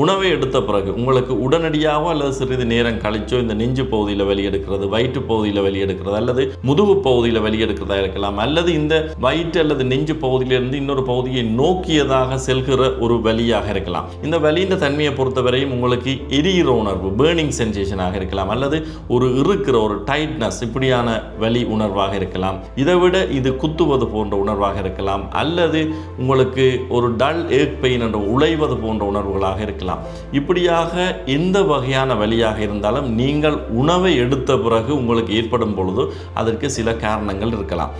உணவை எடுத்த பிறகு உங்களுக்கு உடனடியாகவோ அல்லது சிறிது நேரம் கழிச்சோ இந்த நெஞ்சு பகுதியில் வெளியெடுக்கிறது வயிற்று பகுதியில் வெளியெடுக்கிறது அல்லது முதுகு பகுதியில் வெளியெடுக்கிறதா இருக்கலாம். அல்லது இந்த வயிற்று அல்லது நெஞ்சு பகுதியிலிருந்து இன்னொரு பகுதியை நோக்கியதாக செல்கிற ஒரு வலியாக இருக்கலாம். இந்த வலியின் தன்மையை பொறுத்தவரையும் உங்களுக்கு எரியிற உணர்வு பேர்னிங் சென்சேஷனாக இருக்கலாம். அல்லது ஒரு இருக்கிற ஒரு டைட்னஸ் இப்படியான வலி உணர்வாக இருக்கலாம். இதை விட இது குத்துவது போன்ற உணர்வாக இருக்கலாம். அல்லது உங்களுக்கு ஒரு டல் ஏக் பெயின் என்ற உழைவது போன்ற உணர்வுகளாக இருக்கலாம். இப்படியாக எந்த வகையான வழியாக இருந்தாலும் நீங்கள் உணவை எடுத்த பிறகு உங்களுக்கு ஏற்படும் பொழுது அதற்கு சில காரணங்கள் இருக்கலாம்.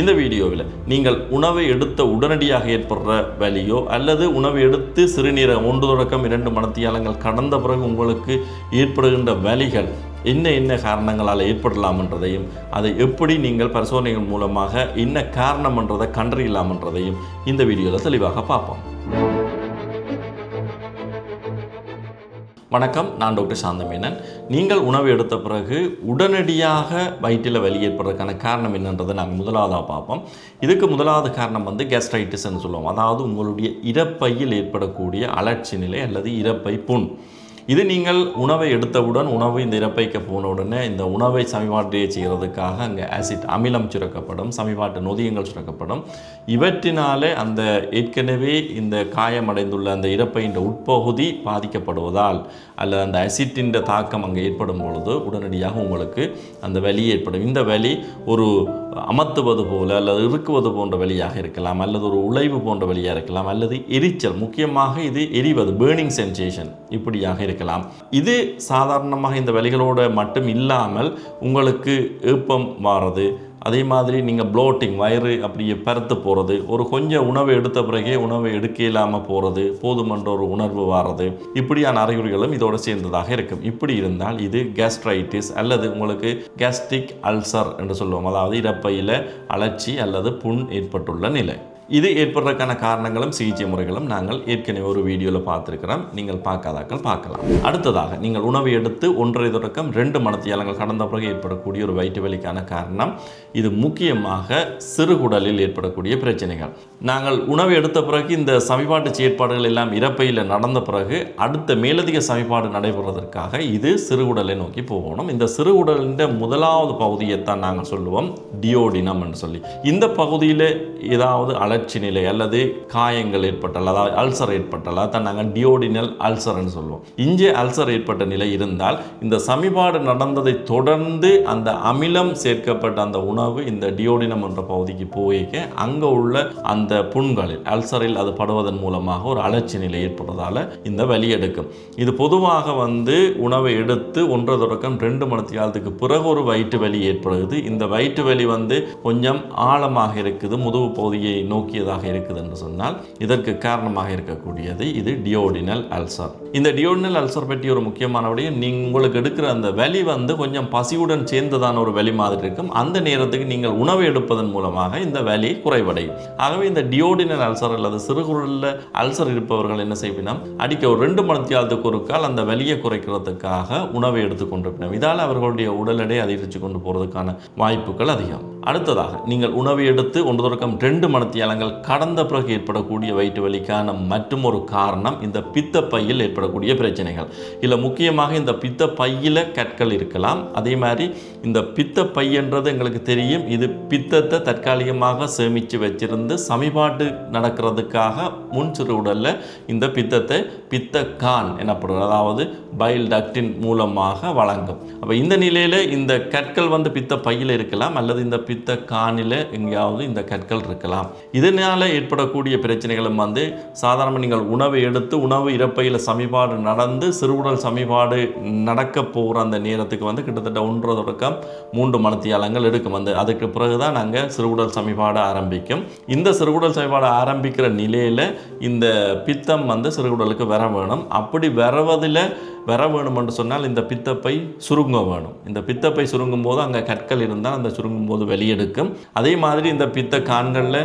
இந்த வீடியோவில் நீங்கள் உணவை எடுத்த உடனடியாக ஏற்படுற வலியோ அல்லது உணவை எடுத்து சிறுநீரகம் ஒன்று தொடக்கம் இரண்டு மணத்தியாலங்கள் கடந்த பிறகு உங்களுக்கு ஏற்படுகின்ற வலிகள் என்ன என்ன காரணங்களால் ஏற்படலாம்ன்றதையும் அதை எப்படி நீங்கள் பரிசோதனைகள் மூலமாக என்ன காரணம்ன்றதை கண்டறியலாம்ன்றதையும் இந்த வீடியோவில் தெளிவாக பார்ப்போம். வணக்கம் நான் டாக்டர் சாந்தமேனன். நீங்கள் உணவு எடுத்த பிறகு உடனடியாக வயிற்றில் வலி ஏற்படுறதுக்கான காரணம் என்னன்றதை நாங்கள் முதலாவதாக பார்ப்போம். இதுக்கு முதலாவது காரணம் வந்து கெஸ்ட்ரைட்டிஸ்ன்னு சொல்லுவோம். அதாவது உங்களுடைய இறப்பையில் ஏற்படக்கூடிய அலர்ச்சி நிலை அல்லது இறப்பை புண். இது நீங்கள் உணவை எடுத்தவுடன் உணவு இந்த இறப்பைக்கு போன உடனே இந்த உணவை சமிபாட்டியை செய்கிறதுக்காக அங்கே ஆசிட் அமிலம் சுரக்கப்படும் சமிபாட்டு நொதியங்கள் சுரக்கப்படும். இவற்றினாலே அந்த ஏற்கனவே இந்த காயமடைந்துள்ள அந்த இறப்பையின் உட்பகுதி பாதிக்கப்படுவதால் அல்லது அந்த அசிட்டின் தாக்கம் அங்கே ஏற்படும் பொழுது உடனடியாக உங்களுக்கு அந்த வலி ஏற்படும். இந்த வலி ஒரு அமர்த்துவது போல அல்லது இறுக்குவது போன்ற வழியாக இருக்கலாம் அல்லது ஒரு உழைவு போன்ற வழியாக இருக்கலாம் அல்லது எரிச்சல். முக்கியமாக இது எரிவது பேர்னிங் சென்சேஷன் இப்படியாக இருக்கலாம் இது சாதாரணமாக இந்த வலிகளோடு மட்டும் இல்லாமல் உங்களுக்கு ஏப்பம் மாறுறது அதே மாதிரி நீங்கள் ப்ளோட்டிங் வயிறு அப்படியே பருத்து போகிறது ஒரு கொஞ்சம் உணவு எடுத்த பிறகே உணவை எடுக்க இல்லாமல் போகிறது போதுமன்ற ஒரு உணர்வு வாரது. இப்படியான அறிகுறிகளும் இதோடு சேர்ந்ததாக இருக்கும். இப்படி இருந்தால் இது கேஸ்ட்ரைட்டிஸ் அல்லது உங்களுக்கு கேஸ்ட்ரிக் அல்சர் என்று சொல்லுவோம். அதாவது இறப்பையில் அலர்ச்சி அல்லது புண் ஏற்பட்டுள்ள நிலை. இது ஏற்படுறதுக்கான காரணங்களும் சிகிச்சை முறைகளும் நாங்கள் ஏற்கனவே ஒரு வீடியோவில் பார்த்துருக்கிறோம். நீங்கள் பார்க்காதாக்கள் பார்க்கலாம். அடுத்ததாக நீங்கள் உணவை எடுத்து ஒன்றரை தொடக்கம் ரெண்டு மணத்தியாலங்கள் கடந்த பிறகு ஏற்படக்கூடிய ஒரு வயிற்று வலிக்கான காரணம் இது முக்கியமாக சிறுகுடலில் ஏற்படக்கூடிய பிரச்சனைகள். நாங்கள் உணவை எடுத்த பிறகு இந்த சமிபாட்டு செயற்பாடுகள் எல்லாம் இறப்பையில் நடந்த பிறகு அடுத்த மேலதிக சமிபாடு நடைபெறுவதற்காக இது சிறுகுடலை நோக்கி போகணும். இந்த சிறுகுடலின் முதலாவது பகுதியைத்தான் நாங்கள் சொல்லுவோம் டியோடினம் என்று சொல்லி. இந்த பகுதியில் ஏதாவது அலர்ச்சி நிலை அல்லது காயங்கள் ஏற்பட்டால் அதாவது அல்சர் ஏற்பட்டால் அதான் நாங்கள் டியோடினல் அல்சர்னு சொல்லுவோம். இங்கே அல்சர் ஏற்பட்ட நிலை இருந்தால் இந்த சமிபாடு நடந்ததை தொடர்ந்து அந்த அமிலம் சேர்க்கப்பட்ட அந்த உணவு இந்த டியோடினம் என்ற பகுதிக்கு போய்க்க அங்கே உள்ள அந்த புண்களில் அல்சரில் அது படுவதன் மூலமாக ஒரு அலட்சி நிலை ஏற்படுறதால இந்த வலி எடுக்கும். இது பொதுவாக வந்து உணவை எடுத்து ஒன்றரை தொடக்கம் ரெண்டு மணி காலத்துக்கு பிறகு ஒரு வயிற்று வலி ஏற்படுகிறது இந்த வயிற்று வலி வந்து கொஞ்சம் ஆழமாக இருக்குது. முதுகு பகுதியை நோக்கி நோக்கியதாக இருக்குது என்று சொன்னால் இதற்கு காரணமாக இருக்கக்கூடியது இது டியோடினல் அல்சர். இந்த டியோடினல் அல்சர் பற்றி ஒரு முக்கியமான விடையும் நீங்க உங்களுக்கு எடுக்கிற அந்த வலி வந்து கொஞ்சம் பசியுடன் சேர்ந்ததான ஒரு வலி மாதிரி இருக்கும். அந்த நேரத்துக்கு நீங்கள் உணவு எடுப்பதன் மூலமாக இந்த வலி குறைவடையும். ஆகவே இந்த டியோடினல் அல்சர் அல்லது சிறுகுடலில் அல்சர் இருப்பவர்கள் என்ன செய்வினம் அடிக்க ஒரு ரெண்டு மணித்தியாலத்துக்கு நேரத்துக்கு ஒரு கால் அந்த வலியை குறைக்கிறதுக்காக உணவை எடுத்துக்கொண்டிருப்பினோம் இதால் அவர்களுடைய உடல் எடை அதிகரித்து கொண்டு போகிறதுக்கான வாய்ப்புகள் அதிகம். அடுத்ததாக நீங்கள் உணவு எடுத்து ஒன்று தொடக்கம் ரெண்டு காலங்கள் கடந்த பிறகு ஏற்படக்கூடிய வயிற்று வலிக்கான மற்றும் ஒரு காரணம் இந்த பித்த பையில் ஏற்படக்கூடிய பிரச்சனைகள். இல்லை முக்கியமாக இந்த பித்த பையில் கற்கள் இருக்கலாம். அதே மாதிரி இந்த பித்த பையன்றது எங்களுக்கு தெரியும். இது பித்தத்தை தற்காலிகமாக சேமித்து வச்சிருந்து சமிபாட்டு நடக்கிறதுக்காக முன் சிறு உடலில் இந்த பித்தத்தை பித்த கான் அதாவது பைல் டக்டின் மூலமாக வழங்கும். அப்போ இந்த நிலையில் இந்த கற்கள் வந்து பித்த பையில் இருக்கலாம் அல்லது இந்த பித்த கானில் எங்கேயாவது இந்த கற்கள் இருக்கலாம். இதனால் ஏற்படக்கூடிய பிரச்சனைகளும் வந்து சாதாரண நீங்கள் உணவை எடுத்து உணவு இறப்பையில் சமிபாடு நடந்து சிறுகுடல் சமிபாடு நடக்க போகிற அந்த நேரத்துக்கு வந்து கிட்டத்தட்ட ஒன்றரை தொடக்கம் மூன்று மணத்தியாலங்கள் எடுக்கும். வந்து அதுக்கு பிறகு தான் நாங்கள் சிறுகுடல் சமிபாடு ஆரம்பிக்கும். இந்த சிறுகுடல் சமிபாடு ஆரம்பிக்கிற நிலையில் இந்த பித்தம் வந்து சிறுகுடலுக்கு வர வேணும். அப்படி வரவதில் வர வேணுமென்று சொன்னால் இந்த பித்தப்பை சுருங்க வேணும். இந்த பித்தப்பை சுருங்கும் போது அங்கே கற்கள் இருந்தால் அந்த சுருங்கும் போது வெளியெடுக்கும் அதே மாதிரி இந்த பித்த கான்களில்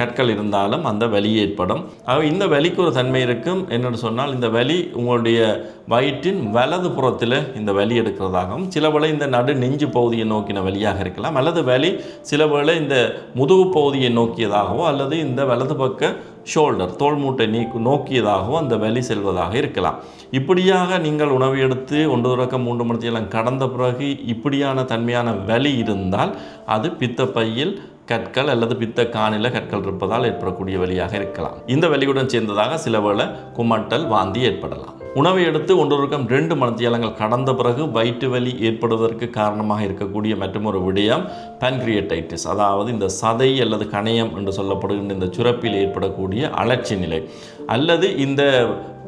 கற்கள் இருந்தாலும் அந்த வலி ஏற்படும். ஆக இந்த வலிக்கு ஒரு தன்மை இருக்கும். என்னென்னு சொன்னால் இந்த வலி உங்களுடைய வயிற்றின் வலது புறத்தில் இந்த வலி எடுக்கிறதாகவும் சில வேளை இந்த நடு நெஞ்சு பகுதியை நோக்கின வழியாக இருக்கலாம். அல்லது வலி சில வேளை இந்த முதுகு பகுதியை நோக்கியதாகவோ அல்லது இந்த வலது பக்க ஷோல்டர் தோல் மூட்டை நீக்கு நோக்கியதாகவும் அந்த வலி செல்வதாக இருக்கலாம். இப்படியாக நீங்கள் உணவு எடுத்து ஒன்று தொடக்கம் மூன்று மணித்தையெல்லாம் கடந்த பிறகு இப்படியான தன்மையான வலி இருந்தால் அது பித்தப்பையில் கற்கள் அல்லது பித்த காணில கற்கள் இருப்பதால் ஏற்படக்கூடிய வழியாக இருக்கலாம். இந்த வலியுடன் சேர்ந்ததாக சில வேளை குமட்டல் வாந்தி ஏற்படலாம். உணவை எடுத்து ஒன்றொருக்கம் ரெண்டு மணத்தியாலங்கள் கடந்த பிறகு வயிற்று வலி ஏற்படுவதற்கு காரணமாக இருக்கக்கூடிய மற்றொரு விடயம் pancreatitis. அதாவது இந்த சதை அல்லது கணையம் என்று சொல்லப்படுகின்ற இந்த சுரப்பில் ஏற்படக்கூடிய அலட்சி நிலை. அல்லது இந்த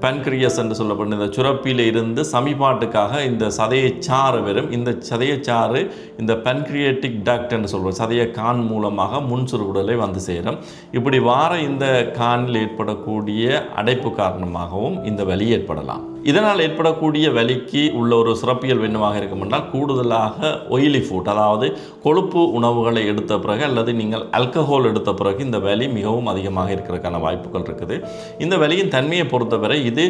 பன்கிரியஸ் என்று சொல்லப்படும் இந்த சுரப்பியில் இருந்து சமிபாட்டுக்காக இந்த சதையச்சாறு வெறும் வரும் இந்த சதையச்சாறு இந்த பன்கிரியேட்டிக் டக்ட் என்று சொல்வோம் சதைய கான் மூலமாக முன் சுருகுடலை வந்து சேரும். இப்படி வார இந்த கானில் ஏற்படக்கூடிய அடைப்பு காரணமாகவும் இந்த வலி ஏற்படலாம். இதனால் ஏற்படக்கூடிய வலிக்கு உள்ள ஒரு சிறப்பியல் என்னவாக இருக்கும் என்றால் கூடுதலாக ஒயிலி ஃபுட் அதாவது கொழுப்பு உணவுகளை எடுத்த பிறகு அல்லது நீங்கள் ஆல்கஹால் எடுத்த பிறகு இந்த வலி மிகவும் அதிகமாக இருக்கிறதுக்கான வாய்ப்புகள் இருக்குது. இந்த வலியின் தன்மையை பொறுத்தவரை இது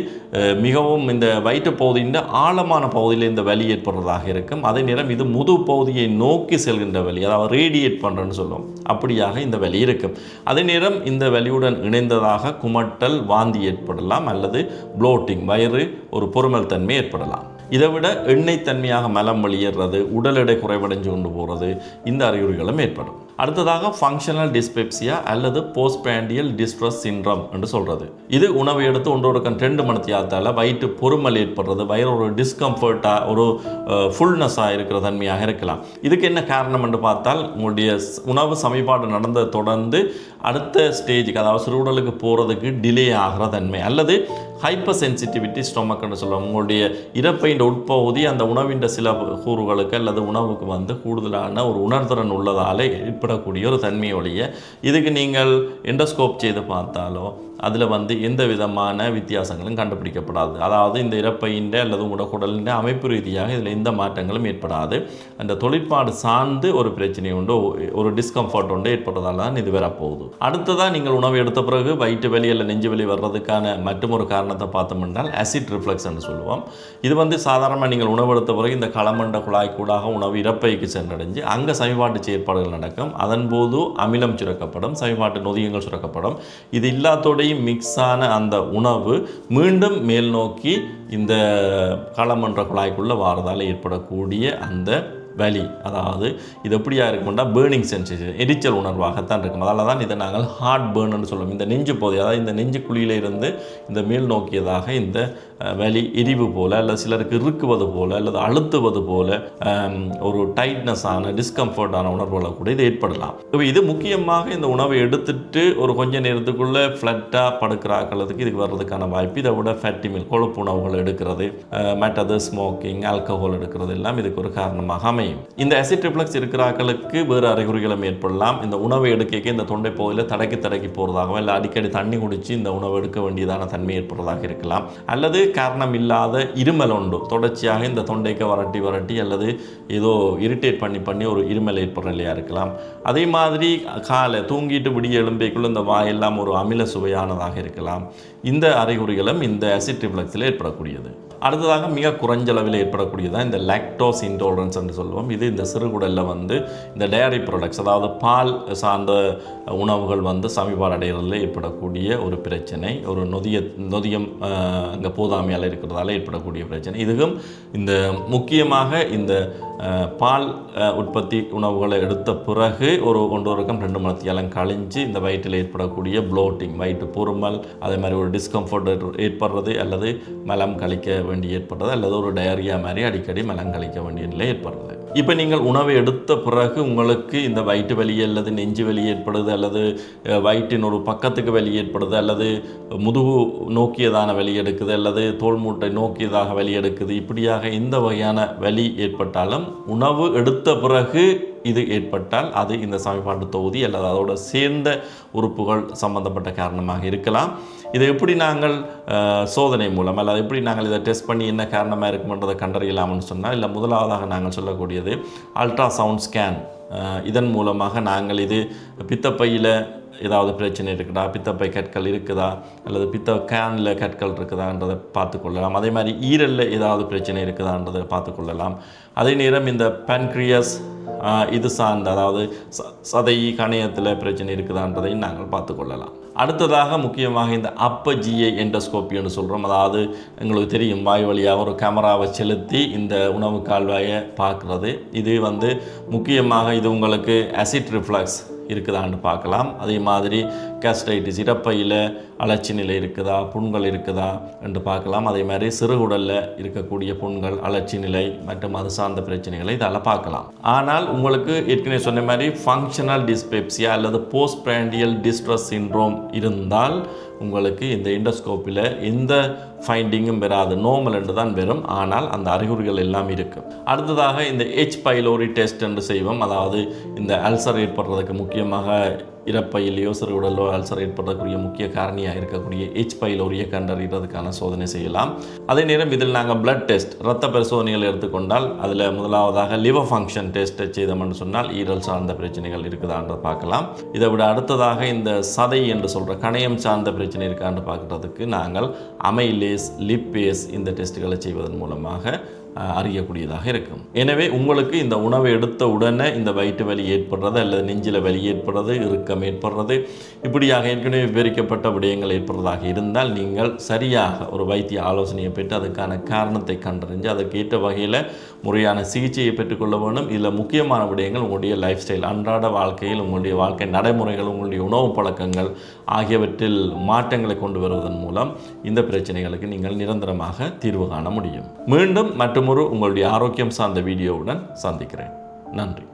மிகவும் இந்த வயிற்று பகுதியின் ஆழமான பகுதியில் இந்த வலி ஏற்படுறதாக இருக்கும். அதே நேரம் இது முது பகுதியை நோக்கி செல்கின்ற வலி அதாவது ரேடியேட் பண்ணுறேன்னு சொல்லுவோம். அப்படியாக இந்த வலி இருக்கும். அதே நேரம் இந்த வலியுடன் இணைந்ததாக குமட்டல் வாந்தி ஏற்படலாம் அல்லது ப்ளோட்டிங் வயிறு ஒரு பொறுமல் தன்மை ஏற்படலாம். இதை விட எண்ணெய் தன்மையாக மலம் வெளியேறது உடல் எடை குறைவடைஞ்சு கொண்டு போகிறது இந்த அறிகுறிகளும் ஏற்படும். அடுத்ததாக ஃபங்க்ஷனல் டிஸ்பெப்சியா அல்லது போஸ்ட்பேண்டியல் டிஸ்ட்ரஸ் சின்ரம் என்று சொல்கிறது இது உணவை எடுத்து ஒன்றோட கண் ரெண்டு மணித்தியாத்தால் வயிற்று பொறுமல் ஏற்படுறது வயிறு ஒரு டிஸ்கம்ஃபர்ட்டாக ஒரு ஃபுல்னஸாக இருக்கிற தன்மையாக இருக்கலாம். இதுக்கு என்ன காரணம் என்று பார்த்தால் உங்களுடைய உணவு சமீபாடு நடந்ததை தொடர்ந்து அடுத்த ஸ்டேஜுக்கு அதாவது சிறுவுடலுக்கு போகிறதுக்கு டிலே ஆகிற தன்மை அல்லது ஹைப்பர் சென்சிட்டிவிட்டி ஸ்டொமக்குன்னு சொல்லுவோம் உங்களுடைய இறப்பையின் உட்பகுதி அந்த உணவின் சில கூறுகளுக்கு அல்லது உணவுக்கு வந்து கூடுதலான ஒரு உணர்திறன் உள்ளதால் ஏற்படக்கூடிய ஒரு தன்மையொழிய இதுக்கு நீங்கள் எண்டோஸ்கோப் செய்து பார்த்தாலோ அதில் வந்து எந்த விதமான வித்தியாசங்களும் கண்டுபிடிக்கப்படாது. அதாவது இந்த இறப்பையின் அல்லது உங்களோட குடலின் அமைப்பு ரீதியாக இதில் எந்த மாற்றங்களும் ஏற்படாது. அந்த தொழிற்பாடு சார்ந்து ஒரு பிரச்சனை உண்டு ஒரு டிஸ்கம்ஃபர்ட் உண்டு ஏற்படுறதால தான் இது வரப்போகுது. அடுத்ததாக நீங்கள் உணவு எடுத்த பிறகு வயிற்று வலி அல்ல நெஞ்சு வலி வர்றதுக்கான மற்றும் ஒரு காரணத்தை பார்த்தோம் என்றால் அசிட் ரிஃப்ளெக்ஸ்ன்னு சொல்லுவோம். இது வந்து சாதாரணமாக நீங்கள் உணவு எடுத்த பிறகு இந்த களமண்ட குழாய் கூடாக உணவு இறப்பைக்கு சென்றடைஞ்சு அங்கே சமிபாட்டு செயற்பாடுகள் நடக்கும். அதன் போது அமிலம் சுரக்கப்படும் சமிபாட்டு நொதியங்கள் சுரக்கப்படும். இது இல்லாதோடு எல்லாத்தோடையும் மிக்ஸ் ஆன அந்த உணவு மீண்டும் மேல் நோக்கி இந்த களமன்ற குழாய்க்குள்ளே வாரதால் ஏற்படக்கூடிய அந்த வலி. அதாவது இது எப்படியா இருக்கும்னா பேர்னிங் சென்சேஷன் எரிச்சல் உணர்வாகத்தான் இருக்கும். அதால தான் இதை நாங்கள் ஹார்ட் பேர்னு சொல்லுவோம். இந்த நெஞ்சு பகுதி அதாவது இந்த நெஞ்சு குழியிலிருந்து இந்த மேல் நோக்கியதாக இந்த வலி எரிவு போல் அல்லது சிலருக்கு இறுக்குவது போல் அல்லது அழுத்துவது போல் ஒரு டைட்னஸான டிஸ்கம்ஃபர்டான உணர்வுகளை கூட இது ஏற்படலாம். இப்போ இது முக்கியமாக இந்த உணவை எடுத்துட்டு ஒரு கொஞ்ச நேரத்துக்குள்ளே ஃப்ளட்டாக படுக்கிறாக்கிறதுக்கு இதுக்கு வர்றதுக்கான வாய்ப்பு. இதை விட ஃபேட்டி மில் கொழுப்பு உணவுகள் எடுக்கிறது மற்றது ஸ்மோக்கிங் ஆல்கஹால் எடுக்கிறது எல்லாம் இதுக்கு ஒரு காரணமாக அமையும். இந்த அசிட் ரிஃப்ளக்ஸ் இருக்கிறாக்களுக்கு வேறு அறிகுறிகளும் ஏற்படலாம். இந்த உணவை எடுக்க இந்த தொண்டை பகுதியில் தடக்கி தடக்கி போகிறதாகவும் இல்லை அடிக்கடி தண்ணி குடித்து இந்த உணவு எடுக்க வேண்டியதான தன்மை ஏற்படுறதாக இருக்கலாம். அல்லது காரணம் இல்லாத இருமல் உண்டு. தொடர்ச்சியாக இந்த தொண்டைக்கு வரட்டி வரட்டி அல்லது ஏதோ இரிட்டேட் பண்ணி பண்ணி ஒரு இருமல் ஏற்படுற நிலையாக இருக்கலாம். அதே மாதிரி காலை தூங்கிட்டு விடிய எலும்பைக்குள்ள இந்த வாயெல்லாம் ஒரு அமில சுவையானதாக இருக்கலாம். இந்த அறிகுறிகளும் இந்த அசிட் ரிஃப்ளக்ஸில் ஏற்படக்கூடியது. அடுத்ததாக மிக குறைஞ்ச அளவில் ஏற்படக்கூடியதான் இந்த லாக்டோஸ் இன்டாலரன்ஸ் என்று சொல்லுவோம். இது இந்த சிறுகுடலில் வந்து இந்த டயரி ப்ராடக்ட்ஸ் அதாவது பால் சார்ந்த உணவுகள் வந்து சமீபாடு அடைகிறதுல ஏற்படக்கூடிய ஒரு பிரச்சனை. ஒரு நொதிய நொதியம் அங்கே போதாமையால் இருக்கிறதால ஏற்படக்கூடிய பிரச்சனை. இதுவும் இந்த முக்கியமாக இந்த பால் உற்பத்தி உணவுகளை எடுத்த பிறகு ஒரு ஒன்று ரெண்டு மணத்தியாலம் கழிஞ்சு இந்த வயிற்றில் ஏற்படக்கூடிய ப்ளோட்டிங் வயிற்று பொறுமல் அதே மாதிரி ஒரு டிஸ்கம்ஃபர்ட் ஏற்படுறது அல்லது மலம் கழிக்க வேண்டி ஏற்படுறது அல்லது ஒரு டயரியா மாதிரி அடிக்கடி மலங்கழிக்க வேண்டிய நிலை ஏற்படுறது இப்போ நீங்கள் உணவை எடுத்த பிறகு உங்களுக்கு இந்த வயிற்று வலி அல்லது நெஞ்சு வலி ஏற்படுது அல்லது வயிற்றின் ஒரு பக்கத்துக்கு வலி ஏற்படுது அல்லது முதுகு நோக்கியதான வலி எடுக்குது அல்லது தோல் மூட்டை நோக்கியதாக வலி எடுக்குது இப்படியாக இந்த வகையான வலி ஏற்பட்டாலும் உணவு எடுத்த பிறகு இது ஏற்பட்டால் அது இந்த சமீபாண்டு தொகுதி அல்லது அதோட சேர்ந்த உறுப்புகள் சம்பந்தப்பட்ட காரணமாக இருக்கலாம். இதை எப்படி நாங்கள் சோதனை மூலம் அல்லது எப்படி நாங்கள் இதை டெஸ்ட் பண்ணி என்ன காரணமாக இருக்குமென்றதை கண்டறியலாம்னு சொன்னால் இல்லை முதலாவதாக நாங்கள் சொல்லக்கூடியது அல்ட்ரா சவுண்ட் ஸ்கேன் இதன் மூலமாக நாங்கள் இது பித்தப்பையில் ஏதாவது பிரச்சனை இருக்குதா? பித்தப்பை கற்கள் இருக்குதா? அல்லது பித்த கேனில் கற்கள் இருக்குதான்றதை பார்த்துக்கொள்ளலாம் அதே மாதிரி ஈரலில் ஏதாவது பிரச்சனை இருக்குதான்றதை பார்த்துக்கொள்ளலாம் அதே நேரம் இந்த பென்க்ரியஸ் இது சார்ந்த அதாவது ச- சதை கணையத்தில் பிரச்சனை இருக்குதான்றதையும் நாங்கள் பார்த்துக்கொள்ளலாம் அடுத்ததாக முக்கியமாக இந்த அப்ப ஜிஏ என்டோஸ்கோப்பின்னு சொல்கிறோம் அதாவது எங்களுக்கு தெரியும் வாய் வழியாக ஒரு கேமராவை செலுத்தி இந்த உணவு கால்வாயை பார்க்குறது. இது வந்து முக்கியமாக இது உங்களுக்கு அசிட் ரிஃப்ளக்ஸ் இருக்குதான்னு பார்க்கலாம். அதே மாதிரி கேஸ்டைட்டிஸ் இறப்பையில் அலட்சி நிலை இருக்குதா புண்கள் இருக்குதா என்று பார்க்கலாம். அதே மாதிரி சிறுகுடலில் இருக்கக்கூடிய புண்கள் அலட்சி நிலை மற்றும் அது சார்ந்த பிரச்சனைகளை இதால் பார்க்கலாம். ஆனால் உங்களுக்கு ஏற்கனவே சொன்ன மாதிரி ஃபங்க்ஷனல் டிஸ்பெப்சியா அல்லது போஸ்ட் பிராண்டியல் டிஸ்ட்ரஸ் சின்ரோம் இருந்தால் உங்களுக்கு இந்த இண்டோஸ்கோப்பில் எந்த ஃபைண்டிங்கும் வராது. நோமல் என்று தான் வரும். ஆனால் அந்த அறிகுறிகள் எல்லாம் இருக்கும் அடுத்ததாக இந்த எச் பைலோரி டெஸ்ட் என்று செய்வோம். அதாவது இந்த அல்சர் ஏற்படுறதுக்கு முக்கியமாக இரப்பையில் யோசர் உடலோ அல்சர் ஏற்படக்கூடிய முக்கிய காரணியாக இருக்கக்கூடிய எச் பைலோரியை கண்டறிகிறதுக்கான சோதனை செய்யலாம். அதே நேரம் இதில் நாங்கள் பிளட் டெஸ்ட் இரத்த பரிசோதனைகள் எடுத்துக்கொண்டால் அதில் முதலாவதாக லிவர் ஃபங்க்ஷன் டெஸ்ட்டை செய்தோம்னு சொன்னால் ஈரல் சார்ந்த பிரச்சனைகள் இருக்குதான்னு பார்க்கலாம். இதை விட அடுத்ததாக இந்த சதை என்று சொல்கிற கணையம் சார்ந்த பிரச்சனை இருக்கான்னு பார்க்குறதுக்கு நாங்கள் அமைலேஸ் லிப்பேஸ் இந்த டெஸ்ட்டுகளை செய்வதன் மூலமாக அறியக்கூடியதாக இருக்கும். எனவே உங்களுக்கு இந்த உணவை எடுத்த உடனே இந்த வயிற்று வலி ஏற்படுறது அல்லது நெஞ்சில் வலி ஏற்படுறது இறுக்கம் ஏற்படுறது இப்படியாக ஏற்கனவே விவரிக்கப்பட்ட விடயங்கள் ஏற்படுறதாக இருந்தால் நீங்கள் சரியாக ஒரு வைத்திய ஆலோசனையை பெற்று அதுக்கான காரணத்தை கண்டறிஞ்சு அதற்கேற்ற வகையில் முறையான சிகிச்சையை பெற்றுக்கொள்ள வேண்டும். இதில் முக்கியமான விடயங்கள் உங்களுடைய லைஃப் ஸ்டைல் அன்றாட வாழ்க்கையில் உங்களுடைய வாழ்க்கை நடைமுறைகள் உங்களுடைய உணவு பழக்கங்கள் ஆகியவற்றில் மாற்றங்களை கொண்டு வருவதன் மூலம் இந்த பிரச்சனைகளுக்கு நீங்கள் நிரந்தரமாக தீர்வு காண முடியும். மீண்டும் மற்றும் மற்றொரு உங்களுடைய ஆரோக்கியம் சார்ந்த வீடியோவுடன் சந்திக்கிறேன். நன்றி.